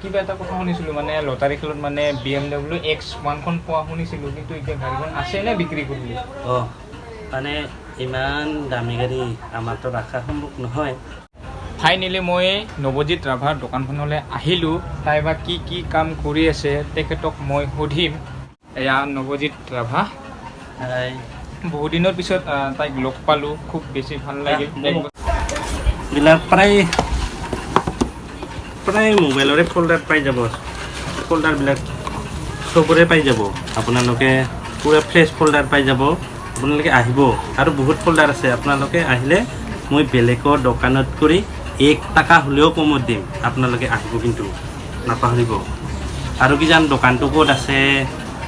কিবা এটা কথা শুনিছিলোঁ মানে লটাৰী খেলত মানে বি এম ডাব্লিউ এক্স ওৱানখন পোৱা শুনিছিলোঁ কিন্তু এতিয়া গাড়ীখন আছে নে বিক্ৰী কৰিলে অঁ মানে ইমান দামী গাড়ী আমাৰতো ৰখা সম্ভৱ নহয়। ফাইনেলি মই নৱজিত ৰাভাৰ দোকানখনলৈ আহিলোঁ তাই বা কি কি কাম কৰি আছে তেখেতক মই সুধিম। এয়া নৱজিত ৰাভা। বহুত দিনৰ পিছত তাইক লগ পালোঁ খুব বেছি ভালো লাগিল। বিলাক প্ৰায় প্ৰায় মোবাইলৰে ফল্ডাৰ পাই যাব। ফল্ডাৰবিলাক চবৰে পাই যাব। আপোনালোকে পূৰা ফ্ৰেছ ফল্ডাৰ পাই যাব। আপোনালোকে আহিব। আৰু বহুত ফল্ডাৰ আছে। আপোনালোকে আহিলে মই বেলেগৰ দোকানত কৰি এক টকা হ'লেও কমত দিম। আপোনালোকে আহিব কিন্তু নাপাহৰিব। আৰু কি জান দোকানটো ক'ত আছে?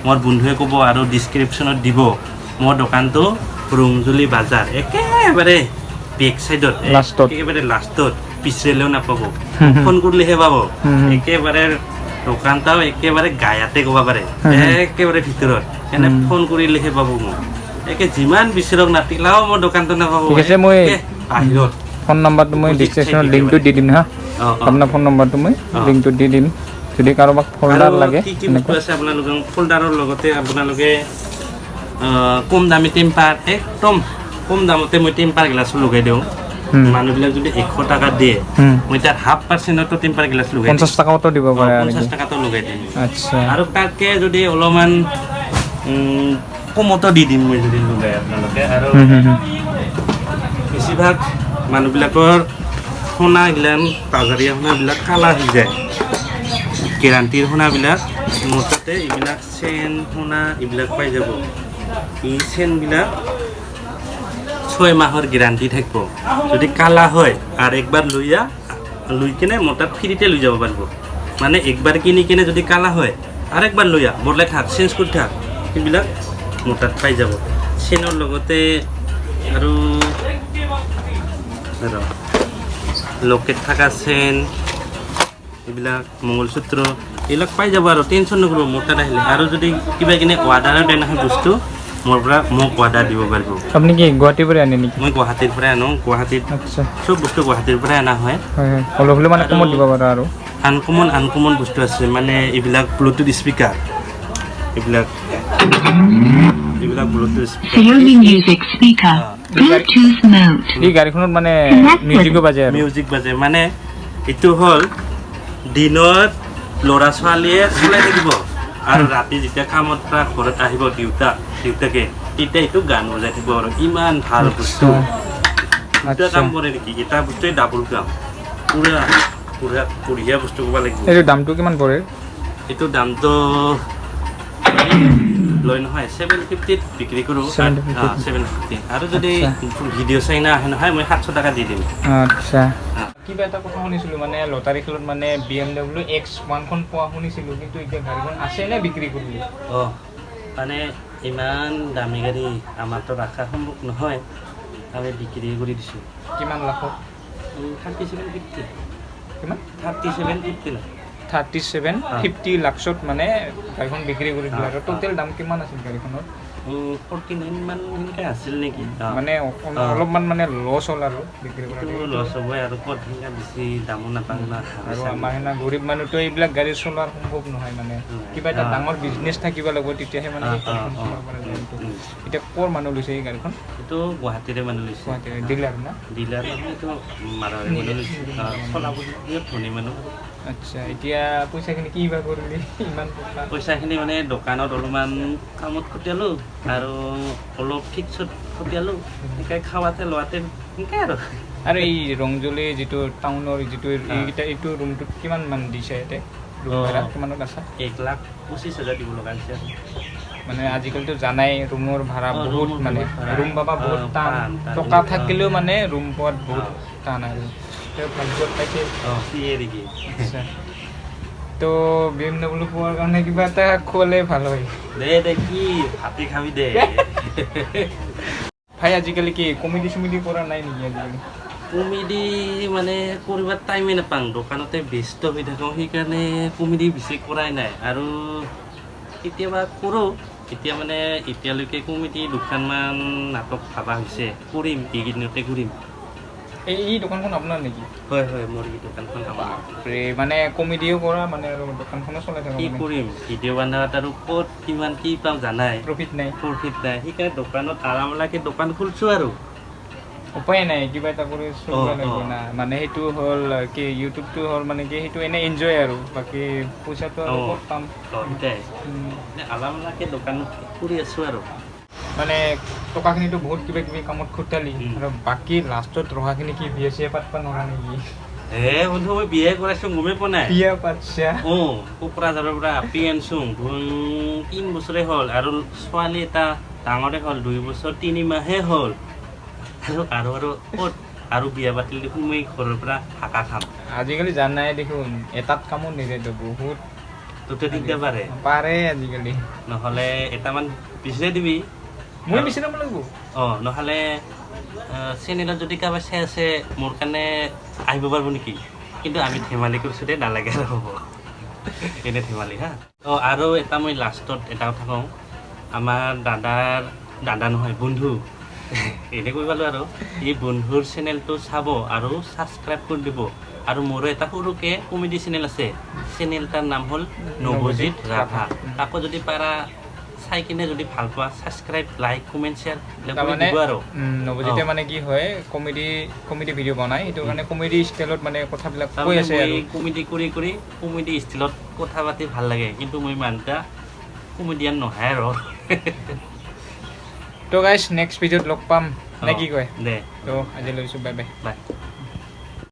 মোৰ বন্ধুৱে ক'ব আৰু ডিছক্ৰিপশ্যনত দিব। মোৰ দোকানটো ৰংজুলি বাজাৰ। একেবাৰে বেক চাইডত। একেবাৰে লাষ্টত পিছৰেলেও নাপাব। ফোন কৰিলেহে পাব হুম হুম। একেবাৰে দোকানটাও একেবাৰে গায়াতে ক'ব হুম। একেবাৰে ভিতৰত এনে। ফোন কৰিলেহে পাব মোক একে যিমান বিচাৰক নাতিলাও মোৰ দোকানটো নাপাব মই- বাহিৰত ফোন নম্বৰটো মই Opposite লিংকটো দি দিম হা আপোনাৰ ফোন নম্বৰটো মই। লিংকটো দি দিম যদি কাৰোবাক ফল্ডাৰ লাগে কি কি বস্তু আছে আপোনালোকক ফল্ডাৰৰ লগতে আপোনালোকে কম দামী টেম্পাৰ একদম কম দামতে মই টেম্পাৰ গিলাচো লগাই দিওঁ। মানুহবিলাক যদি এশ টকা দিয়ে মই তাত হাফ পাৰ্চেণ্টতো টেম্পাৰ গিলাচ লগাই পঞ্চাছ টকাতো দিব পাৰে পঞ্চাছ টকাতো লগাই দিম। আচ্ছা। আৰু তাতকে যদি অলপমান কমতো দি দিম মই যদি লগাই আপোনালোকে। আৰু। বেছিভাগ মানুহবিলাকৰ সোণা সোণাগিলান পাজাৰীয়া সোণাবিলাক কালা হৈ যায়। গেৰাণ্টিৰ সোণাবিলাক মোৰ তাতে এইবিলাক চেন সোণা এইবিলাক পাই যাব। এই চেনবিলাক ছয় মাহৰ গেৰাণ্টি থাকিব। যদি কালা হয় আৰু একবাৰ লৈ আ লৈ কিনে মোৰ তাত ফ্ৰীতে লৈ যাব পাৰিব। মানে একবাৰ কিনি কিনে যদি কালা হয়, আৰু একবাৰ লৈ আ বদলাই থাক চেঞ্জ কৰি থাক, সেইবিলাক মোৰ তাত পাই যাব। চেনৰ লগতে আৰু লকেট থকা চেন এইবিলাক মংগলসূত্ৰ এইবিলাক পাই যাব আৰু টেনশ্যন নকৰিব, মোৰ তাত আহিলে। আৰু যদি কিবা কিনি দিয়ে নহয় বস্তু মোৰ পৰা মোক অৰ্ডাৰ দিব পাৰিব। আপুনি কি গুৱাহাটীৰ পৰা আনে নেকি? মই গুৱাহাটীৰ পৰাই আনো গুৱাহাটীত আচ্ছা। চব বস্তু গুৱাহাটীৰ পৰাই অনা হয়। অলপ হ'লেও মানে কমত দিব পাৰা আৰু। আনকমন আনকমন বস্তু আছে মানে এইবিলাক ব্লুটুথ স্পীকাৰ এইবিলাক এইবিলাক Bluetooth speaker Volume music speaker. Bluetooth mode. এই গাড়ীখনত মানে মিউজিকো বাজে মিউজিক বাজে মানে এইটো হ'ল দিনত ল'ৰা ছোৱালীয়ে চলাই থাকিব। আৰু ৰাতি যেতিয়া কামত পৰা ঘৰত আহিব দেউতা দেউতাকে তেতিয়া এইটো গান বজাই থাকিব আৰু ইমান ভালো বস্তু। দুটা আচ্ছা। কাম কৰে নেকি? এটা বস্তুৱে ডাবল কাম পুৰা পুৰা বঢ়িয়া বস্তু ক'ব লাগিব। এইটো দামটো কিমান পৰে? এইটো দামটো লয় নহয় ছেভেন ফিফটিত বিক্ৰী কৰোঁ। 750 ছেভেন ফিফটি আৰু যদি আচ্ছা। ভিডিঅ' চাই না আহে নহয় মই সাতশ টকা দি দিম। আচ্ছা। কিবা এটা কথা শুনিছিলোঁ মানে লটাৰী খেলত মানে বি এম ডাব্লিউ এক্স ওৱানখন পোৱা শুনিছিলোঁ কিন্তু এতিয়া গাড়ীখন আছে নে বিক্ৰী কৰিলে? অঁ মানে ইমান দামী গাড়ী আমাৰতো ৰখা সম্ভৱ নহয় আমি বিক্ৰী কৰি দিছোঁ। কিমান লাখত? থাৰ্টি ছেভেন ফিফটি কিমান? থাৰ্টি ছেভেন ফিফটি না থাৰ্টি ছেভেন। ফিফটি লাখছত মানে গাড়ীখন বিক্ৰী কৰি দিলে আৰু টোটেল দাম কিমান আছিল গাড়ীখনৰ ফৰ্টি নাইন মান সেনেকৈ আছিল নেকি অঁ। মানে অকণ- অঁ। অলপমান মানে লছ হ'ল আৰু বিক্ৰী এইটো কৰাটো লছ হ'বই আৰু ক'ত সেনেকৈ বেছি দামো নাপাওঁ না আৰু আমাৰ সেনা গৰীব মানুহতো এইবিলাক গাড়ী চলোৱাৰ সম্ভৱ নহয় মানে উম। কিবা এটা অঁ। ডাঙৰ বিজনেছ থাকিব লাগিব তেতিয়াহে মানে অঁ, এই গাড়ীখন অঁ, চলাব পৰা যায় উম, এইটো। উম। এতিয়া ক'ৰ মানুহ লৈছে এই গাড়ীখন এইটো গুৱাহাটীৰে মানুহ লৈছে গুৱাহাটীৰ ডিলাৰ না ডিলাৰ এইটো মাৰোৱাৰী মানুহ লৈছে অঁ, চলাব বিৰাট ধনী মানুহ আচ্ছা এতিয়া পইচাখিনি কি বা কৰিলি? ইমান পইচাখিনি মানে দোকানত অলপমান কামত খটিয়ালোঁ আৰু অলপ ফিক্সত খটিয়ালোঁ সেনেকৈ খাৱাতে লোৱাতে সেনেকৈ আৰু। আৰু এই ৰংজলি যিটো টাউনৰ যিটো এইকেইটা এইটো ৰুমটোত কিমান মান দিছে ইয়াতে? ৰুম। ভাড়া কিমানত আছা? এক লাখ পঁচিছ হাজাৰ দিব লগা হৈছে মানে আজিকালিতো জানাই ৰুমৰ ভাড়া বহুত মানে। ৰুম পাবা বহুত টান। টকা থাকিলেও মানে ৰুম পোৱাত বহুত টান আৰু। ভাগ্যত অঁ নেকি তো বি এম ডাব্লিউ পোৱাৰ কাৰণে কিবা এটা খোৱালে ভালো হয় দে দে কি? ভাতি খাবি দে। ভাই আজিকালি কি কমেডি চমেডি কৰা নাই নেকি আজিকালি? কমেডি মানে কৰিব টাইমেই নাপাওঁ দোকানতে ব্যস্ত হৈ থাকোঁ সেইকাৰণে কমেডি বেছি কৰাই নাই। আৰু কেতিয়াবা কৰোঁ এতিয়া মানে এতিয়ালৈকে কমেডি দুখনমান নাটক ভাবা হৈছে কৰিম এইকেইদিনতে কৰিম। এই এই দোকানখন আপোনাৰ নেকি? হয় হয় মোৰ এই দোকানখন আমাৰ। মানে কমেডিও কৰা মানে আৰু দোকানখনো চলাই থকা কি মানে। কৰিম? ভিডিঅ' বনোৱাত আৰু ক'ত কিমান কি পাম জানাই? প্ৰফিট নাই। প্ৰফিট নাই। সেইকাৰণে দোকানত আৰামলাকে দোকান খুলিছোঁ আৰু। উপায় নাই কিবা এটা কৰি চলিব লাগিব না। মানে সেইটো হ'ল কি ইউটিউবটো হ'ল মানে কি সেইটো এনেই এনজয় আৰু। বাকী পইচাটো আৰু ক'ত পাম? সেইটাই উম, দোকান কৰি আছোঁ আৰু। মানে টকাখিনিতো বহুত কিবা কিবি কামত খুটালি। আৰু বাকী লাষ্টত ৰখাখিনি কি বিয়া চিয়া পাতবা নোৱাৰা নেকি? হে বন্ধু মই বিয়ে কৰাইছোঁ গমেই পোৱা নাই। বিয়া পাতছা। অঁ কোকৰাঝাৰৰ পৰা আপি আনিছোঁ তিন বছৰে হ'ল আৰু ছোৱালী এটা ডাঙৰে হ'ল দুই বছৰ তিনি মাহে হ'ল। আৰু আৰু আৰু ক'ত? আৰু বিয়া পাতিলে দেখোন মই ঘৰৰ পৰা হাকা খাম। আজিকালি জানাই দেখোন এটাত কামত নিদিয়েতো বহুত তোতে দিগদাৰ পাৰে। পাৰে আজিকালি। নহ'লে এটামান বিচাৰি দিবি। মই বিচাৰিব লাগিব। অঁ নহ'লে চেনেলত যদি কাৰোবাৰ চাই আছে মোৰ কাৰণে আহিব পাৰিব নেকি? কিন্তু আমি ধেমালি কৰিছোঁ দেই নালাগে আৰু হ'ব। এনে ধেমালি হা? অঁ আৰু এটা মই লাষ্টত এটা কথা কওঁ। আমাৰ দাদাৰ দাদা নহয় বন্ধু। এনে কৈ পালোঁ আৰু। এই বন্ধুৰ চেনেলটো চাব আৰু ছাবস্ক্ৰাইব কৰি দিব। আৰু মোৰো এটা সৰুকৈ কমেডি চেনেল আছে। চেনেলটাৰ নাম হ'ল নৱজিত ৰাভা। তাকো যদি পাৰা চাই কিনে যদি ভালো পোৱা ছাবস্ক্ৰাইব লাইক কমেণ্ট শ্বেয়াৰ তাৰমানে নৱজিতে মানে কি হয় কমেডি কমেডি ভিডিঅ' বনাই সেইটো কাৰণে কমেডি ষ্টাইলত মানে কথাবিলাক কৈ আছে আৰু। কমেডি কৰি কৰি কমেডি ষ্টিলত কথা পাতি ভালো লাগে কিন্তু মই ইমান এটা কমেডিয়ান নহয় আৰু। তো গাইজ নেক্সট ভিডিঅ'ত লগ পাম। নে কি কয়? দে। তো আজি লৈছোঁ বাই বাই বাই